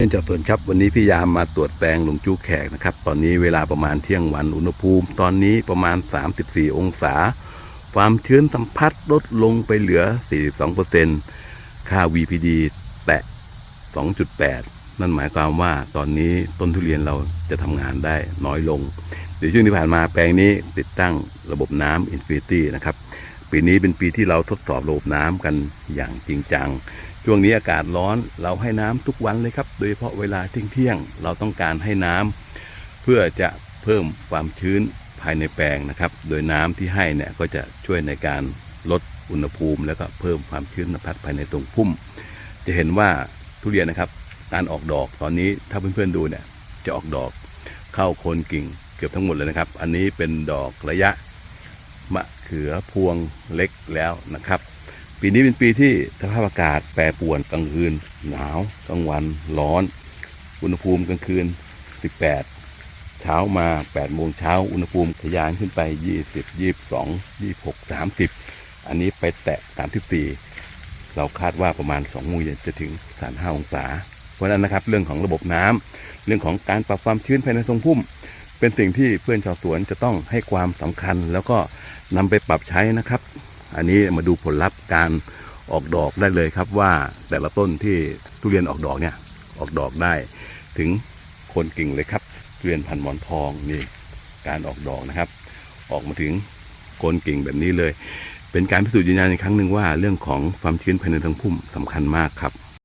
เนื่องจากสวนครับวันนี้พี่ยามมาตรวจแปลงหลวงจู้แขกนะครับ ตอนนี้เวลาประมาณเที่ยงวันอุณหภูมิ ตอนนี้ประมาณ 34 องศา ความชื้นสัมผัสลดลงไปเหลือ 42%ค่า VPD แตะ 2.8 นั่นหมายความว่าตอนนี้ต้นทุเรียนเราจะทำงานได้น้อยลงเดี๋ยวช่วงที่ผ่านมาแปลงนี้ติดตั้งระบบน้ำอินฟินิตี้นะครับ ปีนี้เป็นปีที่เราทดสอบระบบน้ำกันอย่างจริงจัง ช่วงนี้อากาศร้อนเราให้น้ำทุกวันเลยครับ โดยเฉพาะเวลาเที่ยงเที่ยงๆเราต้องการให้น้ำเพื่อจะเพิ่มความชื้นภายในแปลงนะครับ โดยน้ำที่ให้เนี่ยก็จะช่วยในการลดอุณหภูมิ แล้วก็เพิ่มความชื้นสัมผัสภายในตรงพุ่ม จะเห็นว่าทุเรียนนะครับ การออกดอกตอนนี้ถ้าเพื่อนๆดูเนี่ยจะออกดอกเข้าโคนกิ่งเกือบทั้งหมดเลยนะครับ อันนี้เป็นดอกระยะมะเขือพวงเล็กแล้วนะครับ ปีนี้เป็นปีที่สภาพอากาศแปรปรวนกลางคืน หนาวกลางวันร้อน อุณหภูมิกลางคืน 18 เช้ามา 8 โมงเช้า อุณหภูมิทะยานขึ้นไป 20 22 26 30 อันนี้ไปแตะ 34 เราคาดว่าประมาณ2โมงเย็นจะถึง 35 องศา เพราะนั้นนะครับ เรื่องของระบบน้ำเรื่องของการปรับความชื้นภายในทรงพุ่ม เป็นสิ่งที่เพื่อนชาวสวนจะต้องให้ความสำคัญ แล้วก็นำไปปรับใช้นะครับ อันนี้มาดูผลลัพธ์การออกดอกได้เลยครับว่าแต่ละต้นที่ทุเรียนออกดอกเนี่ยออกดอกได้ถึงโคนกิ่งเลยครับทุเรียนพันหมอนทองนี่การออกดอกนะครับ ออกมาถึงโคนกิ่งแบบนี้เลย เป็นการพิสูจน์ยืนยันอีกครั้งหนึ่งว่าเรื่องของความชื้นภายในทางพุ่มสำคัญมากครับ